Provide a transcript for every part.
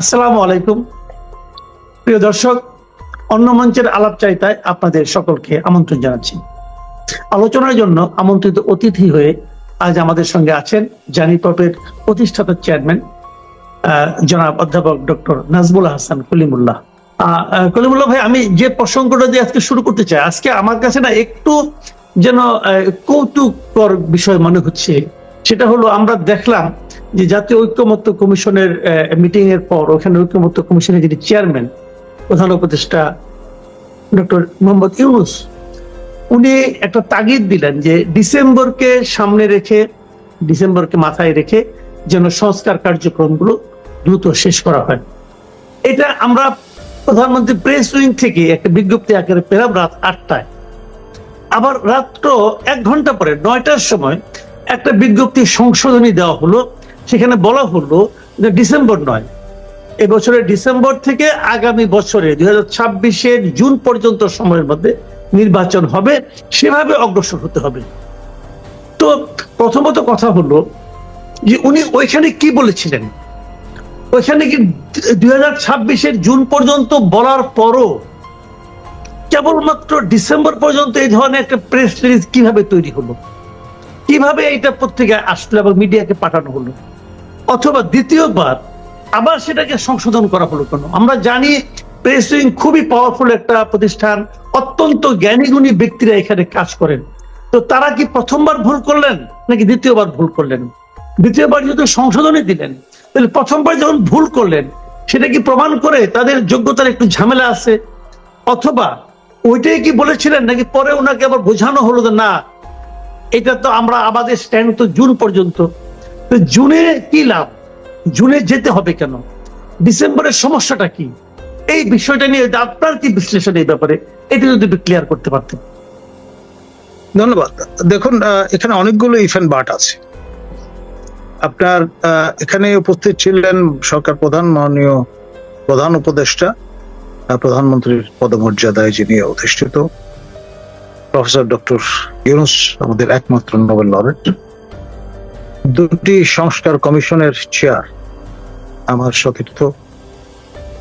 আসসালামু আলাইকুম। প্রিয় দর্শক, অন্য মঞ্চের আলাপ চাইতায় আপনাদের সকলকে আমন্ত্রণ জানাচ্ছি। আলোচনার জন্য আমন্ত্রিত অতিথি হয়ে আজ আমাদের সঙ্গে আছেন জানি পপের প্রতিষ্ঠাতা চেয়ারম্যান জনাব অধ্যাপক ডক্টর নাজমুল হাসান কলিমুল্লাহ। কলিমুল্লাহ ভাই, আমি যে প্রসঙ্গটা দিয়ে আজকে শুরু করতে চাই, আজকে আমার কাছে না একটু যেন কৌতুককর বিষয় মনে হচ্ছে। সেটা হলো আমরা দেখলাম যে জাতীয় ঐক্যমত্য কমিশনের মিটিং এর পর ওখানে ঐক্যমত্য কমিশনের যিনি চেয়ারম্যান, প্রধান উপদেষ্টা ডক্টর মোহাম্মদ ইউনুস, উনি একটা তাগিদ দিলেন যে ডিসেম্বরকে সামনে রেখে, ডিসেম্বরকে মাথায় রেখে যেন সংস্কার কার্যক্রমগুলো দ্রুত শেষ করা হয়। এটা আমরা প্রধানমন্ত্রী প্রেস উইং থেকে একটা বিজ্ঞপ্তি আকারে পেলাম রাত আটটায়। আবার রাত্র এক ঘণ্টা পরে, নয়টার সময় একটা বিজ্ঞপ্তি সংশোধনী দেওয়া হলো সেখানে বলা হলো যে ডিসেম্বর নয় এবছরের ডিসেম্বর থেকে আগামী বছরে দুই হাজার ছাব্বিশের জুন পর্যন্ত সময়ের মধ্যে নির্বাচন হবে, সেভাবে অগ্রসর হতে হবে। তো প্রথমত কথা হলো যে উনি ওইখানে কি বলেছিলেন? ওইখানে কি দুই হাজার ছাব্বিশের জুন পর্যন্ত বলার পরও কেবলমাত্র ডিসেম্বর পর্যন্ত এই ধরনের একটা প্রেস রিলিজ কীভাবে তৈরি হলো? কীভাবে এইটা পত্রিকায় আসলো এবং মিডিয়াকে পাঠানো হলো? অথবা দ্বিতীয়বার আবার সেটাকে সংশোধন করা হলো কেন? আমরা জানি প্রেস উইং খুবই পাওয়ারফুল একটা প্রতিষ্ঠান, অত্যন্ত জ্ঞানী গুণী ব্যক্তিরা এখানে কাজ করেন। তো তারা কি প্রথমবার ভুল করলেন নাকি দ্বিতীয়বার ভুল করলেন? দ্বিতীয়বার যেহেতু সংশোধনী দিলেন, তাহলে প্রথমবার যখন ভুল করলেন, সেটা কি প্রমাণ করে তাদের যোগ্যতার একটু ঝামেলা আছে? অথবা ওইটাই কি বলেছিলেন নাকি পরে ওনাকে আবার বোঝানো হলো না, এটা তো আমরা আমাদের স্ট্যান্ড তো জুন পর্যন্ত জুনে কি লাভ? জুনে যেতে হবে কেন? ডিসেম্বরের সমস্যাটা কি? এই বিষয়টা নিয়ে আপনার কি বিশ্লেষণ এই ব্যাপারে, এটা যদি একটু ক্লিয়ার করতে পারতেন। ধন্যবাদ। দেখুন এখানে অনেকগুলো ইফেন্ট বাট আছে। আপনার এখানে উপস্থিত ছিলেন সরকার প্রধান, মাননীয় প্রধান উপদেষ্টা প্রধানমন্ত্রীর পদমর্যাদায় যিনি অধিষ্ঠিত, প্রফেসর ডক্টর ইউনুস, আমাদের একমাত্র নোবেল লরেট দুটি সংস্কার কমিশনের চেয়ার আমার সতীর্থ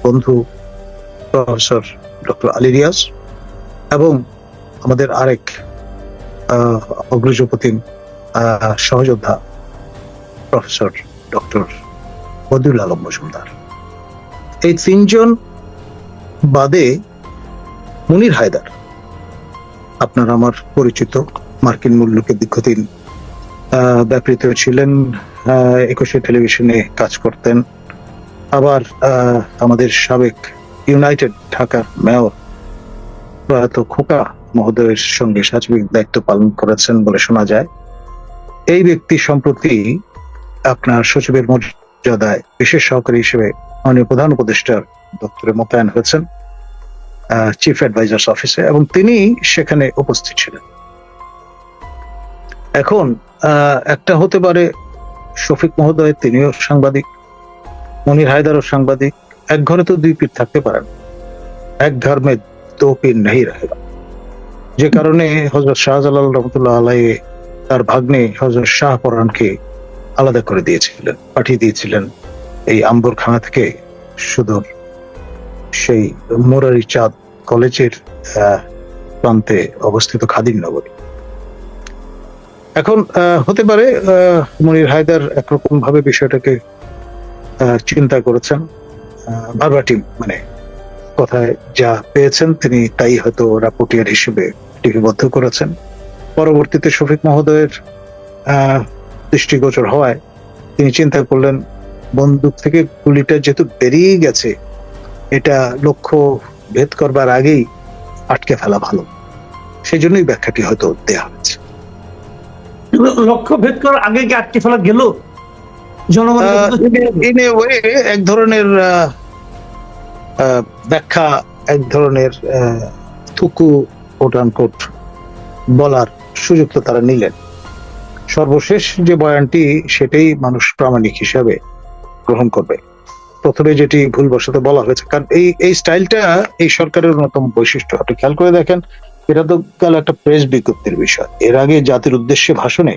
বন্ধু প্রফেসর ডক্টর আলী রিয়াজ এবং আমাদের আরেক অগ্রজপতিম সহযোদ্ধা প্রফেসর ডক্টর বদিউল আলম মজুমদার। এই তিনজন বাদে মুনির হায়দার, আপনার আমার পরিচিত মার্কিন মূল্যকে দীর্ঘদিন ব্যাপৃত ছিলেন একুশে টেলিভিশনে কাজ করতেন। আবার আমাদের সাবেক ইউনাইটেড ঢাকার মেয়র প্রয়াত খোকা মহোদয়ের সঙ্গে সার্বিক দায়িত্ব পালন করেছেন বলে শোনা যায়। এই ব্যক্তি সম্প্রতি আপনার সচিবের মর্যাদায় বিশেষ সহকারী হিসেবে মাননীয় প্রধান উপদেষ্টার দপ্তরে মোতায়েন হয়েছেন চিফ অ্যাডভাইজার্স অফিসে এবং তিনি সেখানে উপস্থিত ছিলেন। এখন একটা হতে পারে শফিক মহোদয়, তিনিও সাংবাদিক, মনির হায়দারও সাংবাদিক, এক ঘরে তো দুই পীর থাকতে পারেন। এক ধর্মে দো পীর নেই রহেগা যে কারণে হজরত শাহজালাল রহমতুল্লাহ আলাই তার ভাগ্নে হজরত শাহ পরানকে আলাদা করে দিয়েছিলেন, পাঠিয়ে দিয়েছিলেন এই আম্বরখানা থেকে সুদূর। সেই মোরারি চাঁদ কলেজের প্রান্তে অবস্থিত খাদিম নগরী। এখন হতে পারে মনির হায়দার একরকম ভাবে বিষয়টাকে চিন্তা করেছেন। ভার্বাটিম মানে কথায় যা পেয়েছেন, তিনি তাই হয়তো রাপোর্টিয়ার হিসেবে লিপিবদ্ধ করেছেন। পরবর্তীতে শফিক মহোদয়ের দৃষ্টিগোচর হওয়ায় তিনি চিন্তা করলেন, বন্দুক থেকে গুলিটা যেহেতু বেরিয়ে গেছে, এটা লক্ষ্য ভেদ করবার আগেই আটকে ফেলা ভালো। সেই জন্যই ব্যাখ্যাটি হয়তো দেয়া লক্ষ্য ভেদ করার আগে কি আটকে ফেলা গেল? ইন এ ওয়ে এক ধরনের ব্যাখ্যা এক ধরনের থুকু কোট বলার সুযোগ তো তারা নিলেন। সর্বশেষ যে বয়ানটি সেটাই মানুষ প্রামাণিক হিসাবে গ্রহণ করবে। প্রথমে যেটি ভুলবশত বলা হয়েছে কারণ এই এই স্টাইলটা এই সরকারের অন্যতম বৈশিষ্ট্য। আপনি খেয়াল করে দেখেন এটা তো গেল একটা প্রেস বিজ্ঞপ্তির বিষয়। এর আগে জাতির উদ্দেশ্যে ভাষণে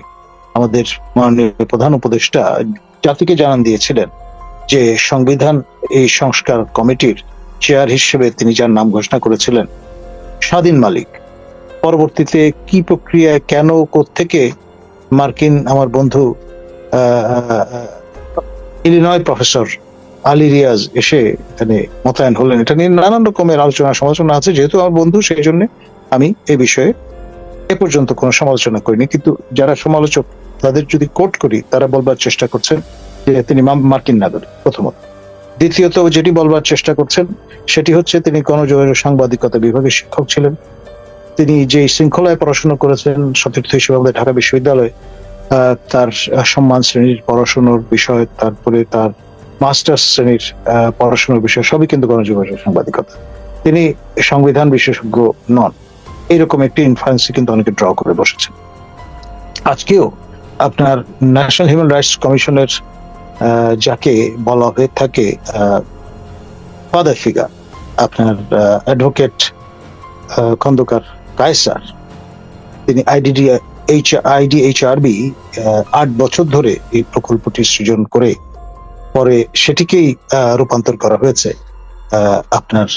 আমাদের মাননীয় প্রধান উপদেষ্টা জাতিকে জানান দিয়েছিলেন যে সংবিধান এই সংস্কার কমিটির চেয়ার হিসেবে তিনি যার নাম ঘোষণা করেছিলেন স্বাধীন মালিক। পরবর্তীতে কি প্রক্রিয়ায় কেন থেকে মার্কিন আমার বন্ধু ইলিনয় প্রফেসর আলী রিয়াজ এসে এখানে মোতায়েন হলেন। এটা নিয়ে নানান রকমের আলোচনা সমালোচনা আছে, যেহেতু আমার বন্ধু, সেই জন্য আমি এই বিষয়ে এ পর্যন্ত কোনো সমালোচনা করিনি, কিন্তু যারা সমালোচক, তাদের যদি কোট করি, তারা বলবার চেষ্টা করছেন যে তিনি মার্কিন নাগরিক, প্রথমত। দ্বিতীয়ত, যেটি বলবার চেষ্টা করছেন, সেটি হচ্ছে তিনি গণযোগাযোগ সাংবাদিকতা বিভাগের শিক্ষক ছিলেন। তিনি যে শৃঙ্খলায় পড়াশোনা করেছেন, সতীর্থ হিসেবে আমাদের ঢাকা বিশ্ববিদ্যালয়ে তার সম্মান শ্রেণির পড়াশোনার বিষয়, তারপরে তার মাস্টার্স শ্রেণির পড়াশোনার বিষয়, সবই কিন্তু গণযোগাযোগ সাংবাদিকতা। তিনি সংবিধান বিশেষজ্ঞ নন। এরকম একটি ইনফ্লুয়েন্সই কিন্তু অনেকে ড্র করে বসেছেন আজকেও আপনার ন্যাশনাল হিউম্যান রাইটস কমিশনের যাকে বলা হয়ে থাকে ফাদার ফিগার আপনার অ্যাডভোকেট খন্দকার কায়সার, তিনি আইডিডি এইচ আইডি এইচ আরবি আট বছর ধরে এই প্রকল্পটি সৃজন করে, পরে সেটিকেই রূপান্তর করা হয়েছে আপনার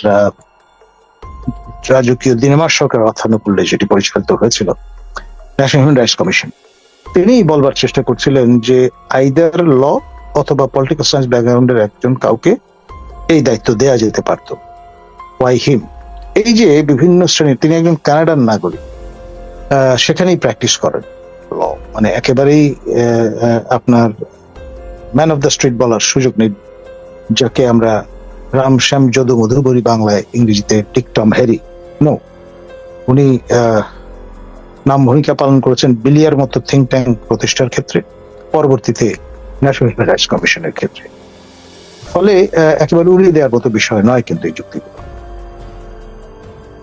রাজকীয় দিনেমার সরকার অর্থানুকূল্যে যেটি পরিচালিত হয়েছিল ন্যাশনাল হিউম্যান রাইটস কমিশন তিনি বলবার চেষ্টা করছিলেন যে আইদার ল অথবা পলিটিক্যাল সায়েন্স ব্যাকগ্রাউন্ডের একজন কাউকে এই দায়িত্ব দেয়া যেতে পারত। ওয়াই হিম এই যে বিভিন্ন শ্রেণির, তিনি একজন কানাডার নাগরিক সেখানেই প্র্যাকটিস করেন ল মানে একেবারেই আপনার ম্যান অফ দ্য স্ট্রিট বলার সুযোগ নেই, যাকে আমরা রাম শ্যাম যদু মধু বলি বাংলায় ইংরেজিতে টিকটম হ্যারি। নো উনি আহ, নাম ভূমিকা পালন করেছেন বিলিয়ার মতো থিঙ্ক ট্যাঙ্ক প্রতিষ্ঠার ক্ষেত্রে পরবর্তীতে ন্যাশনাল হিউম্যান রাইটস কমিশনের ক্ষেত্রে। ফলে একেবারে উড়িয়ে দেওয়ার মতো বিষয় নয় কিন্তু এই চুক্তি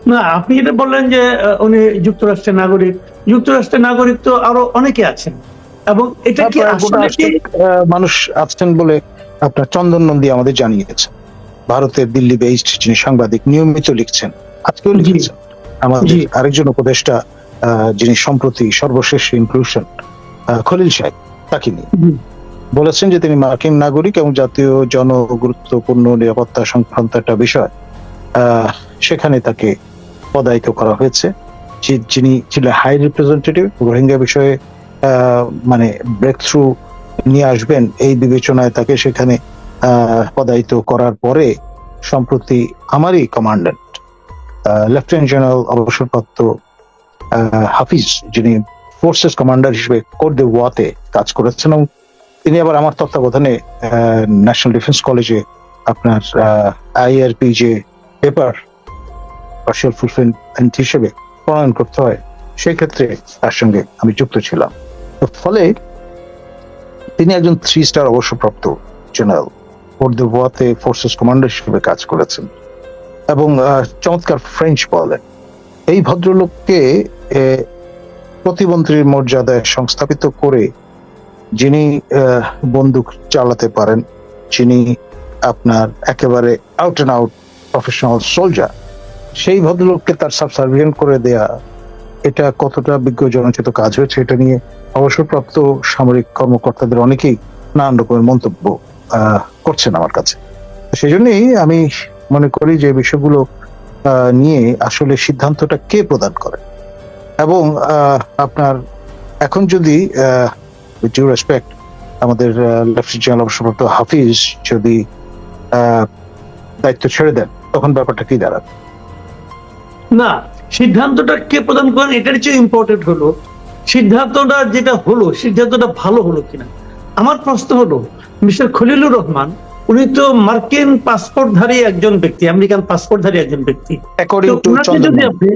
না আপনি যেটা বললেন যে উনি যুক্তরাষ্ট্রের নাগরিক যুক্তরাষ্ট্রের নাগরিক তো আরও অনেকে আছেন। এবং এটা কি মানুষ আছেন বলে আপনার চন্দন নন্দী আমাদের জানিয়েছেন। ভারতের দিল্লি বেসড যিনি সাংবাদিক নিয়মিত লিখছেন। আজকেও লিখেছেন। আমাদের আরেকজন উপদেষ্টা যিনি সম্প্রতি সর্বশেষ ইনক্লুশন খলিল সাহেব তাকে নিয়ে। বলেছেন যে তিনি মার্কিন নাগরিক এবং জাতীয় জনগুরুত্বপূর্ণ নিরাপত্তা সংক্রান্ত একটা বিষয় সেখানে তাকে পদায়িত করা হয়েছে। যিনি ছিলেন হাই রিপ্রেজেন্টেটিভ রোহিঙ্গা বিষয়ে আহ, মানে ব্রেক থ্রু নিয়ে আসবেন এই বিবেচনায় তাকে সেখানে পদায়িত করার পরে সম্প্রতি আমারই কমান্ডেন্ট লেফটেন্যান্ট জেনারেল অবসরপ্রাপ্ত হাফিজ, যিনি ফোর্সেস কমান্ডার হিসেবে কোর দে ওয়াতে কাজ করেছেন এবং তিনি আবার আমার তত্ত্বাবধানে ন্যাশনাল ডিফেন্স কলেজে আপনার আইআরপি যে পেপার পার্সিয়াল ফুলফিলমেন্ট হিসেবে প্রণয়ন করতে হয়। সেই ক্ষেত্রে তার সঙ্গে আমি যুক্ত ছিলাম। ফলে তিনি একজন থ্রি স্টার অবসরপ্রাপ্ত জেনারেল ফোর দ্য ওয়াতে ফোর্সেস কমান্ডার হিসেবে কাজ করেছেন। এবং চমৎকার ফ্রেঞ্চ বলেন। এই ভদ্রলোককে প্রতিমন্ত্রীর মর্যাদায় সংস্থাপিত করে যিনি বন্দুক চালাতে পারেন, যিনি আপনার একেবারে out and out professional soldier সেই ভদ্রলোককে তার সাবসার্ভিয়েন্ট করে দেয়া, এটা কতটা বিজ্ঞ জনচিত কাজ হয়েছে, এটা নিয়ে অবসরপ্রাপ্ত সামরিক কর্মকর্তাদের অনেকেই নানান রকমের মন্তব্য। করছেন আমার কাছে। সেই জন্যই আমি মনে করি যে বিষয়গুলো নিয়ে আসলে সিদ্ধান্তটা কে প্রদান করে। এবং আপনার এখন যদি ডিউ রেসপেক্ট আমাদের লেফটেন্যান্ট জেনারেল অবসরপ্রাপ্ত হাফিজ যদি দায়িত্ব ছেড়ে দেন, তখন ব্যাপারটা কি দাঁড়াবে? না, সিদ্ধান্তটা কে প্রদান করেন, এটার চেয়ে ইম্পর্টেন্ট হলো, সিদ্ধান্তটা যেটা হলো, সিদ্ধান্তটা ভালো হলো কিনা। আমার প্রশ্ন হলো মিস্টার খলিলুর রহমান উনি তো মার্কিন পাসপোর্টধারী একজন ব্যক্তি আমেরিকান পাসপোর্টধারী একজন ব্যক্তি। উনাকে যদি আপনি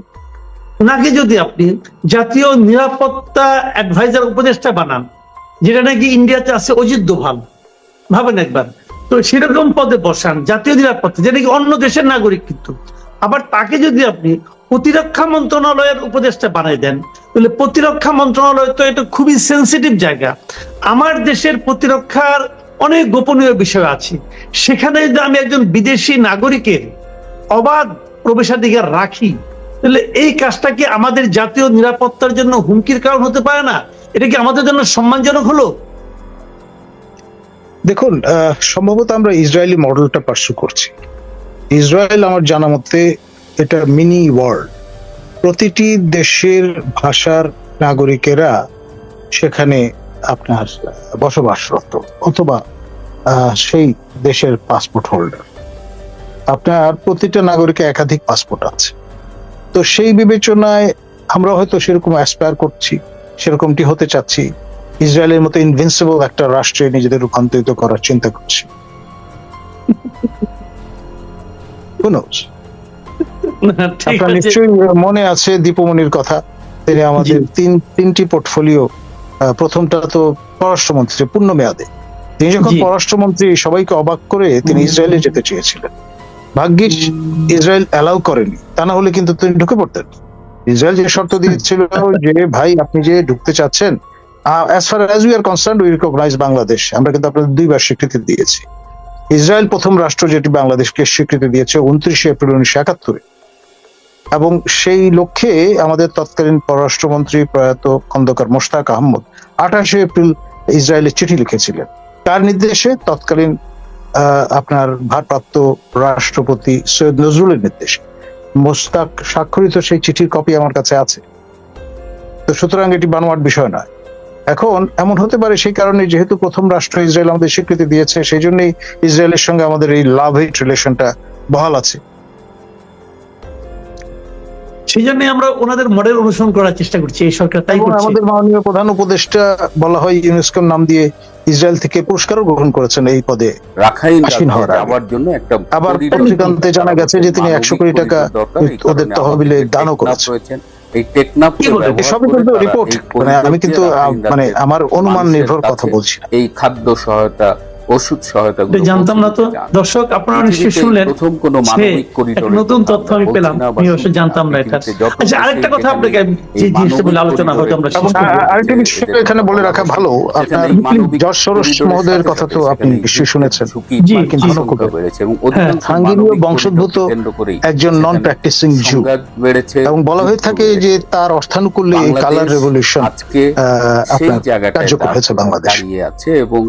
উনাকে যদি আপনি জাতীয় নিরাপত্তা অ্যাডভাইজার উপদেষ্টা বানান যেটা নাকি ইন্ডিয়াতে আছে অজিত দোভাল ভাবেন একবার। তো সেরকম পদে বসান জাতীয় নিরাপত্তা যেটা কি অন্য দেশের নাগরিক কিন্তু। আবার তাকে যদি আপনি প্রতিরক্ষা মন্ত্রণালয়ের উপদেষ্টা বানাই দেন। তাহলে প্রতিরক্ষা মন্ত্রণালয় তো এটা খুবই সেন্সিটিভ জায়গা। আমার দেশের প্রতিরক্ষার অনেক গোপনীয় বিষয় আছে। সেখানে যদি আমি একজন বিদেশি নাগরিকের অবাধ প্রবেশাধিকার রাখি, তাহলে এই কাজটা কি আমাদের জাতীয় নিরাপত্তার জন্য হুমকির কারণ হতে পারে না? এটা কি আমাদের জন্য সম্মানজনক হলো? দেখুন সম্ভবত আমরা ইসরায়েলি মডেলটা পার্সু করছি। ইসরায়েল আমার জানা মতে এটা মিনি ওয়ার্ল্ড প্রতিটি দেশের ভাষার নাগরিকেরা সেখানে আপনার বসবাসরত অথবা সেই দেশের পাসপোর্ট হোল্ডার আপনার প্রতিটা নাগরিকের একাধিক পাসপোর্ট আছে। তো সেই বিবেচনায় আমরা হয়তো সেরকম অ্যাসপায়ার করছি, সেরকমটি হতে চাচ্ছি। ইসরায়েলের মতো ইনভিনসিবল একটা রাষ্ট্রে নিজেদের রূপান্তরিত করার চিন্তা করছি। আপনার নিশ্চয়ই মনে আছে দীপমণির কথা। তিনি আমাদের তিন তিনটি পোর্টফোলিও প্রথমটা তো পররাষ্ট্রমন্ত্রী পূর্ণ মেয়াদে। তিনি যখন পররাষ্ট্রমন্ত্রী সবাইকে অবাক করে তিনি ইসরায়েলে যেতে চেয়েছিলেন। ভাগ্যিস ইসরায়েল অ্যালাউ করেনি। তা না হলে কিন্তু তিনি ঢুকে পড়তেন। ইসরায়েল যে শর্ত দিয়েছিল যে ভাই আপনি যে ঢুকতে চাচ্ছেন as far as we are concern we recognise Bangladesh আমরা কিন্তু আপনাদের দুইবার স্বীকৃতি দিয়েছি। ইসরায়েল প্রথম রাষ্ট্র যেটি বাংলাদেশকে স্বীকৃতি দিয়েছে উনত্রিশে এপ্রিল উনিশশো একাত্তরে। এবং সেই লক্ষ্যে আমাদের তৎকালীন পররাষ্ট্রমন্ত্রী প্রয়াত খন্দকার মোশতাক আহমদ আঠাশে এপ্রিল ইসরায়েলে চিঠি লিখেছিলেন। তার নির্দেশে তৎকালীন আপনার ভারপ্রাপ্ত রাষ্ট্রপতি সৈয়দ নজরুলের নির্দেশে মোস্তাক স্বাক্ষরিত সেই চিঠির কপি আমার কাছে আছে। তো সুতরাং এটি বানোয়াট বিষয় নয়। এখন এমন হতে পারে সেই কারণে যেহেতু প্রথম রাষ্ট্র ইসরায়েল আমাদের স্বীকৃতি দিয়েছে, সেই জন্যই ইসরায়েলের সঙ্গে আমাদের এই লাভ হেট রিলেশনটা বহাল আছে। সেই জন্য আমরা ওনাদের মডেল অনুসরণ করার চেষ্টা করছি এই সরকার তাই করছে আমাদের মাননীয় প্রধান উপদেষ্টা বলা হয় ইউনেস্কোর নাম দিয়ে ইসরায়েল থেকে পুরস্কারও গ্রহণ করেছেন এই পদে রাখাইন জন্য একটা আবার পত্রিকান্তে জানা গেছে যে তিনি 100 কোটি টাকা ওদের তহবিলে দানও টেকনাফ করেছে। রয়েছেন। এই টেকনাফ কি বলে? এই সবই কিন্তু রিপোর্ট মানে আমি কিন্তু মানে আমার অনুমান নির্ভর কথা বলছি এই খাদ্য সহায়তা ওষুধ সহায়তা জানতাম না তো। দর্শক আপনারা নিশ্চয়ই শুনলেন প্রথম কোন মানবিক করিডোর নতুন তথ্য আমি পেলাম। আমি অবশ্য জানতাম না এটা। আচ্ছা আরেকটা কথা আপনাকে আমি যে জিনিসটা বলে আলোচনা হয়তো আমরা আরেকটি বিষয় এখানে বলে রাখা ভালো। আপনার জর্জ সোরস মহোদয়ের কথা তো আপনি নিশ্চয়ই শুনেছেন। মার্কিন। ধনকুবের হ্যাঁ, অধিকাংশ হাঙ্গেরীয় বংশোদ্ভূত একজন নন প্র্যাকটিসিং জু বেড়েছে এবং বলা হয়ে থাকে যে তার অর্থানুকূল্যে এই কালার রেভলিউশন আজকে আপনার কার্যকর হয়েছে বাংলাদেশে। দাঁড়িয়ে আছে এবং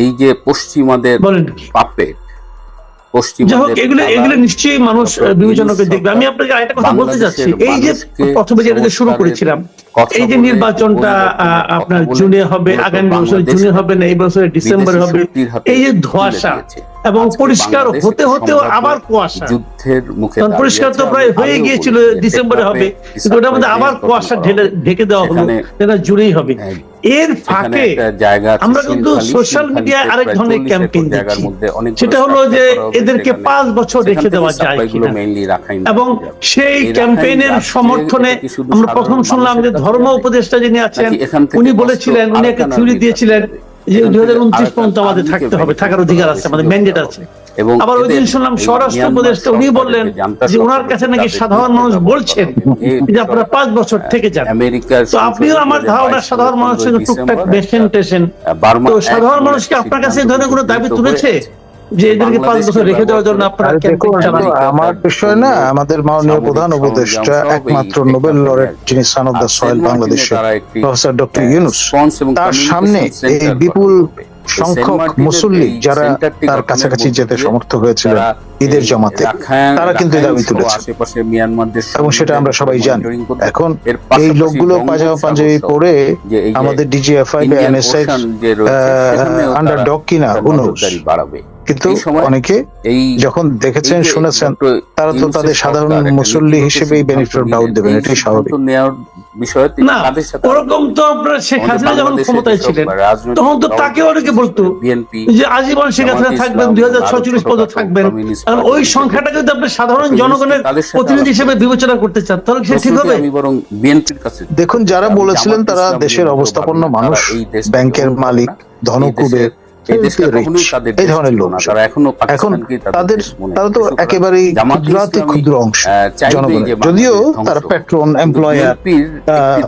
এই যে পশ্চিমাদের পাপে নিশ্চয়ই মানুষ দেখবে। আমি আপনাকে আরেকটা কথা বলতে যাচ্ছি এই যে প্রথমে যেটা শুরু করেছিলাম এই যে নির্বাচনটা আহ, আপনার জুনে হবে আগামী বছর জুনে হবে না এই বছরের ডিসেম্বরে হবে। এই যে ধোঁয়াশা। এবং পরিষ্কার হতে হতেও আবার কুয়াশা। যুদ্ধের মুখে পরিষ্কার তো প্রায় হয়ে গিয়েছিল ডিসেম্বরে হবে। কিন্তু ওটার মধ্যে আবার কুয়াশা ঢেলে ঢেকে দেওয়া হলো যেটা জুড়েই হবে। হ্যাঁ, এর ফাঁকে আমরা কিন্তু সোশ্যাল মিডিয়ায় আরেক ধরনের ক্যাম্পেইন দেখছি। সেটা হলো যে এদেরকে পাঁচ বছর রেখে দেওয়া যায় এবং সেই ক্যাম্পেইনের সমর্থনে আমরা প্রথম শুনলাম যে ধর্ম উপদেষ্টা যিনি আছেন উনি বলেছিলেন উনি একটা থিওরি দিয়েছিলেন দুই হাজার উনত্রিশ পর্যন্ত আমাদের থাকতে হবে থাকার অধিকার আছে আমাদের ম্যান্ডেট আছে। এবং আবার ওই দিন শুনলাম স্বরাষ্ট্র উপদেষ্টা উনি বললেন যে ওনার কাছে নাকি সাধারণ মানুষ বলছেন যে আপনারা পাঁচ বছর থেকে যান। তো আপনিও আমার ধারণা সাধারণ মানুষের টুকটাক বেসেন টেশেন তো সাধারণ মানুষকে আপনার কাছে ধরে ধরনের কোনো দাবি তুলেছে? যে এদেরকে পাঁচ বছর রেখে দেওয়ার জন্য আপনারা আরে দেখুন ক্যাম্পেইন চালান তো আমার বিষয় না আমাদের মাননীয় প্রধান উপদেষ্টা একমাত্র নোবেল লরেট যিনি সান অফ দ্য সয়েল বাংলাদেশের প্রফেসর ডক্টর ইউনুস তার সামনে এই বিপুল সংখ্যক মুসল্লি যারা তার কাছাকাছি যেতে সমর্থ হয়েছিলেন ঈদের জমাতে। তারা কিন্তু দাবি তুলেছে। এবং সেটা আমরা সবাই জানি। এখন এই লোকগুলো পাঞ্জাবি পাঞ্জাবি পরে আমাদের ডিজিএফআই বা এনএসআই আন্ডার ডগ কিনা বাড়াবে। কিন্তু অনেকে এই যখন দেখেছেন শুনেছেন তারা তো তাদের সাধারণ মুসল্লি হিসেবেই বেনিফিট ডাউট দেবেন এটাই স্বাভাবিক। নেওয়ার না ওরকম তো আপনার শেখ হাসিনা যখন ক্ষমতায় ছিলেন তখন তো তাকে অনেকে বলতো যে আজীবন শেখ হাসিনা থাকবেন দুই হাজার ছচল্লিশ পর্যন্ত থাকবেন। কারণ ওই সংখ্যাটা যদি আপনি সাধারণ জনগণের প্রতিনিধি হিসেবে বিবেচনা করতে চান তাহলে সে ঠিক হবে আমি বরং বিএনপির কাছে দেখুন যারা বলেছিলেন তারা দেশের অবস্থাপন্ন মানুষ ব্যাংকের মালিক ধনকুবের এই ধরনের লোক। তারা এখনও এখন তাদের তারা তো একেবারেই ক্ষুদ্রাতি ক্ষুদ্র অংশ। যে যদিও তারা ধ্বংস এমপ্লয়ার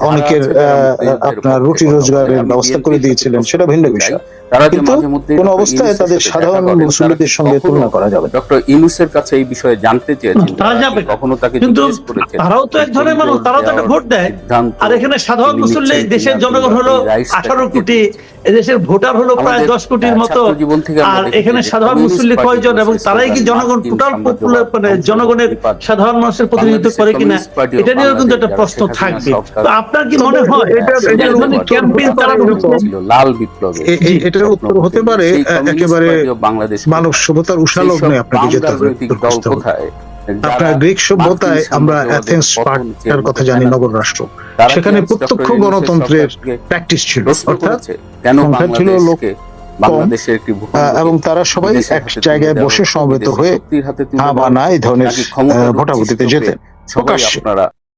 অনেকের আহ, আপনার রুটি রোজগারের ব্যবস্থা করে দিয়েছিলেন সেটা ভিন্ন বিষয়। তারা যে মাঝে মধ্যে কোন অবস্থায় তাদের সাধারণ মুসল্লিদের সঙ্গে তুলনা করা যাবে ডক্টর ইউনুসের কাছে এই বিষয়ে জানতে চেয়েছেন তারা যাবে। কখনো তাকে জিজ্ঞেস করেছেন? তারাও তো এক ধরনের মানুষ তারাও তো একটা ভোট দেয়। আর এখানে সাধারণ মুসল্লি দেশের জনগণ হলো কিংবা এই রাইটসটা আঠারো কে কোটি এদেশের ভোটার হলো প্রায় আমাদের, দশ কোটির মতো। ছাত্রজীবন থেকে আমরা আর এখানে সাধারণ মুসল্লি কয়জন এবং তারাই কি জনগণ টোটাল সাম্রাজ্যবাদ, মানে জনগণের সাধারণ মানুষের প্রতিনিধিত্ব করে কিনা পার্টি এটা নিয়েও কিন্তু একটা প্রশ্ন থাকবে। তো আপনার কি মনে হয়? এটা- এটা- ধরনের ক্যাম্পেইন তারা লাল বিপ্লবে এ- এ- এটার উত্তর হতে পারে একেবারে বাংলাদেশ মানব সভ্যতার উষালগ্নে আপনাকে যেতে হবে। কোথায় আপনার গ্রিক সভ্যতায় আমরা অ্যাথেন্স স্পার্টার কথা জানি নগর রাষ্ট্র সেখানে প্রত্যক্ষ গণতন্ত্রের প্র্যাকটিস ছিল অর্থাৎ সংখ্যা ছিল লোক বাংলাদেশের একটি এবং তারা সবাই এক জায়গায় বসে সমবেত হয়ে হ্যাঁ বা না এই ধরনের ভোটাভুটিতে যেতেন প্রকাশ্যে। আপনারা